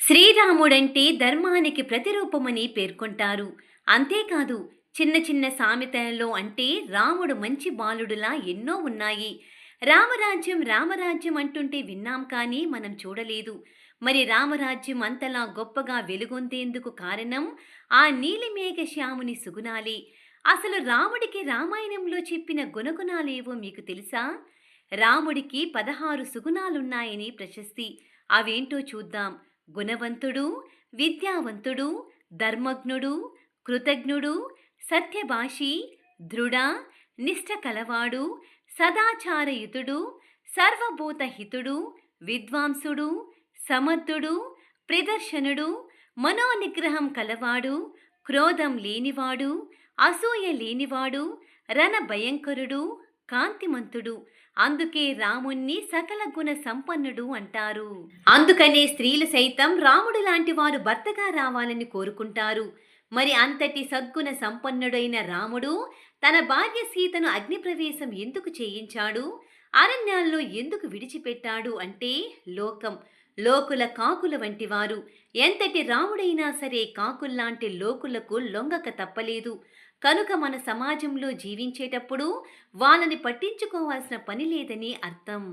శ్రీరాముడంటే ధర్మానికి ప్రతిరూపమని పేర్కొంటారు. అంతేకాదు చిన్న చిన్న సామెతలలో అంటే రాముడు మంచి బాలుడులా ఎన్నో ఉన్నాయి. రామరాజ్యం రామరాజ్యం అంటుంటే విన్నాం కానీ మనం చూడలేదు. మరి రామరాజ్యం అంతలా గొప్పగా వెలుగొందేందుకు కారణం ఆ నీలిమేఘ శ్యాముని సుగుణాలే. అసలు రాముడికి రామాయణంలో చెప్పిన గుణగుణాలేవో మీకు తెలుసా? రాముడికి పదహారు సుగుణాలున్నాయని ప్రశస్తి. అవేంటో చూద్దాం. గుణవంతుడు విద్యావంతుడు ధర్మజ్ఞుడు కృతజ్ఞుడు సత్యభాషి దృఢ నిష్ట కలవాడు సదాచారయుతుడు సర్వభూతహితుడు విద్వాంసుడు సమర్థుడు ప్రదర్శనుడు మనోనిగ్రహం కలవాడు క్రోధం లేనివాడు అసూయ లేనివాడు రణ భయంకరుడు కాంతిమంతుడు. అందుకే రాముణ్ణి సకల గుణ సంపన్నుడు అంటారు. అందుకనే స్త్రీలు సైతం రాముడు లాంటి వారు భర్తగా రావాలని కోరుకుంటారు. మరి అంతటి సద్గుణ సంపన్నుడైన రాముడు తన భార్య సీతను అగ్నిప్రవేశం ఎందుకు చేయించాడు? అరణ్యాల్లో ఎందుకు విడిచిపెట్టాడు అంటే లోకం. లోకుల కాకుల వంటివారు ఎంతటి రాముడైనా సరే కాకుల్లాంటి లోకులకు లొంగక తప్పలేదు. కనుక మన సమాజంలో జీవించేటప్పుడు వాళ్ళని పట్టించుకోవాల్సిన పని లేదని అర్థం.